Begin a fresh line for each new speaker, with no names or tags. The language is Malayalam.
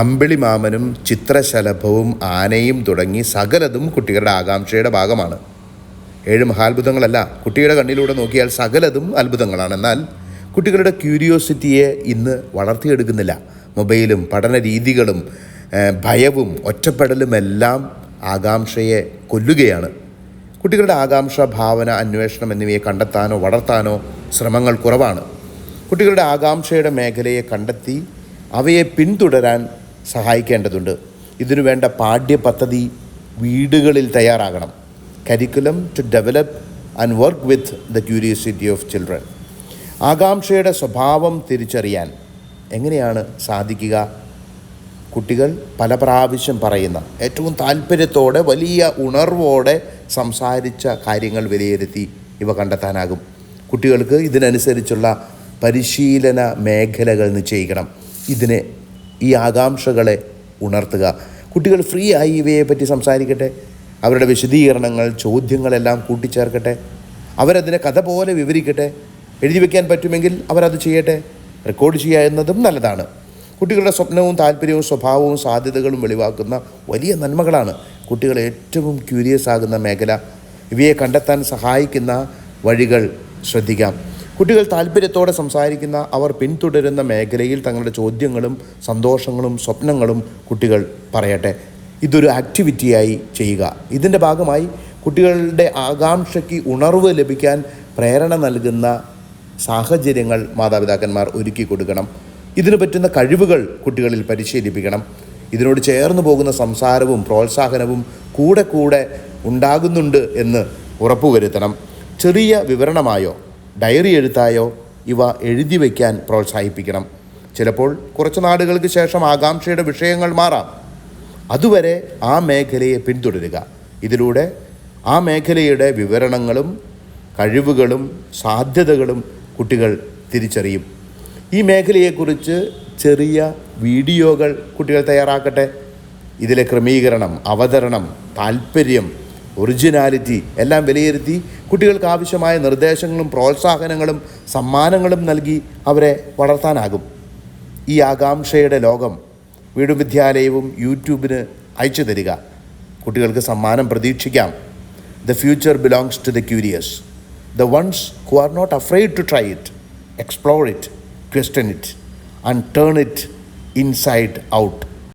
അമ്പിളി മാമനും ചിത്രശലഭവും ആനയും തുടങ്ങി സകലതും കുട്ടികളുടെ ആകാംക്ഷയുടെ ഭാഗമാണ്. ഏഴ് മഹാത്ഭുതങ്ങളല്ല കുട്ടിയുടെ കണ്ണിലൂടെ നോക്കിയാൽ സകലതും അത്ഭുതങ്ങളാണ്. എന്നാൽ കുട്ടികളുടെ ക്യൂരിയോസിറ്റിയെ ഇന്ന് വളർത്തിയെടുക്കുന്നില്ല. മൊബൈലും പഠന രീതികളും ഭയവും ഒറ്റപ്പെടലും എല്ലാം ആകാംക്ഷയെ കൊല്ലുകയാണ്. കുട്ടികളുടെ ആകാംക്ഷ ഭാവന അന്വേഷണം എന്നിവയെ കണ്ടെത്താനോ വളർത്താനോ ശ്രമങ്ങൾ കുറവാണ്. കുട്ടികളുടെ ആകാംക്ഷയുടെ മേഖലയെ കണ്ടെത്തി അവയെ പിന്തുടരാൻ സഹായിക്കേണ്ടതുണ്ട്. ഇതിനു വേണ്ട പാഠ്യപദ്ധതി വീടുകളിൽ തയ്യാറാകണം. Curriculum to develop and work with the curiosity of children ആകാംക്ഷയുടെ സ്വഭാവം തിരിച്ചറിയാൻ എങ്ങനെയാണ് സാധിക്കുക? കുട്ടികൾ പല പ്രാവശ്യം പറയുന്ന ഏറ്റവും താല്പര്യത്തോടെ വലിയ ഉണർവോടെ സംസാരിച്ച കാര്യങ്ങൾ വിലയിരുത്തി ഇവ കണ്ടെത്താനാകും. കുട്ടികൾക്ക് ഇതിനനുസരിച്ചുള്ള പരിശീലന മേഖലകൾ നിശ്ചയിക്കണം. ഇതിനെ ഈ ആകാംക്ഷകളെ ഉണർത്തുക. കുട്ടികൾ ഫ്രീ ആയി ഇവയെ പറ്റി സംസാരിക്കട്ടെ. അവരുടെ വിശദീകരണങ്ങൾ ചോദ്യങ്ങളെല്ലാം കൂട്ടിച്ചേർക്കട്ടെ. അവരതിനെ കഥ പോലെ വിവരിക്കട്ടെ. എഴുതി വയ്ക്കാൻ പറ്റുമെങ്കിൽ അവരത് ചെയ്യട്ടെ. റെക്കോർഡ് ചെയ്യുക എന്നതും നല്ലതാണ്. കുട്ടികളുടെ സ്വപ്നവും താല്പര്യവും സ്വഭാവവും സാധ്യതകളും വെളിവാക്കുന്ന വലിയ നന്മകളാണ് കുട്ടികൾ ഏറ്റവും ക്യൂരിയസ് ആകുന്ന മേഖല. ഇവയെ കണ്ടെത്താൻ സഹായിക്കുന്ന വഴികൾ ശ്രദ്ധിക്കാം. കുട്ടികൾ താല്പര്യത്തോടെ സംസാരിക്കുന്ന അവർ പിന്തുടരുന്ന മേഖലയിൽ തങ്ങളുടെ ചോദ്യങ്ങളും സന്തോഷങ്ങളും സ്വപ്നങ്ങളും കുട്ടികൾ പറയട്ടെ. ഇതൊരു ആക്ടിവിറ്റിയായി ചെയ്യുക. ഇതിന്റെ ഭാഗമായി കുട്ടികളുടെ ആകാംക്ഷയ്ക്ക് ഉണർവ് ലഭിക്കാൻ പ്രേരണ നൽകുന്ന സാഹചര്യങ്ങൾ മാതാപിതാക്കന്മാർ ഒരുക്കി കൊടുക്കണം. ഇതിന് പറ്റുന്ന കഴിവുകൾ കുട്ടികളിൽ പരിശീലിപ്പിക്കണം. ഇതിനോട് ചേർന്ന് പോകുന്ന സംസാരവും പ്രോത്സാഹനവും കൂടെ കൂടെ ഉണ്ടാകുന്നുണ്ട് എന്ന് ഉറപ്പുവരുത്തണം. ചെറിയ വിവരണമായോ? ഡയറി എഴുത്തായോ ഇവ എഴുതി വയ്ക്കാൻ പ്രോത്സാഹിപ്പിക്കണം. ചിലപ്പോൾ കുറച്ച് നാടുകൾക്ക് ശേഷം ആകാംക്ഷയുടെ വിഷയങ്ങൾ മാറാം. അതുവരെ ആ മേഖലയെ പിന്തുടരുക. ഇതിലൂടെ ആ മേഖലയുടെ വിവരണങ്ങളും കഴിവുകളും സാധ്യതകളും കുട്ടികൾ തിരിച്ചറിയും. ഈ മേഖലയെക്കുറിച്ച് ചെറിയ വീഡിയോകൾ കുട്ടികൾ തയ്യാറാക്കട്ടെ. ഇതിലെ ക്രമീകരണം അവതരണം താല്പര്യം ഒറിജിനാലിറ്റി എല്ലാം വിലയിരുത്തി കുട്ടികൾക്ക് ആവശ്യമായ നിർദ്ദേശങ്ങളും പ്രോത്സാഹനങ്ങളും സമ്മാനങ്ങളും നൽകി അവരെ വളർത്താനാകും. ഈ ആകാംക്ഷയുടെ ലോകം വീടും വിദ്യാലയവും യൂട്യൂബിന് അയച്ചു തരിക. കുട്ടികൾക്ക് സമ്മാനം പ്രതീക്ഷിക്കാം. The future belongs to the curious the ones who are not afraid to try it explore it question it and turn it inside out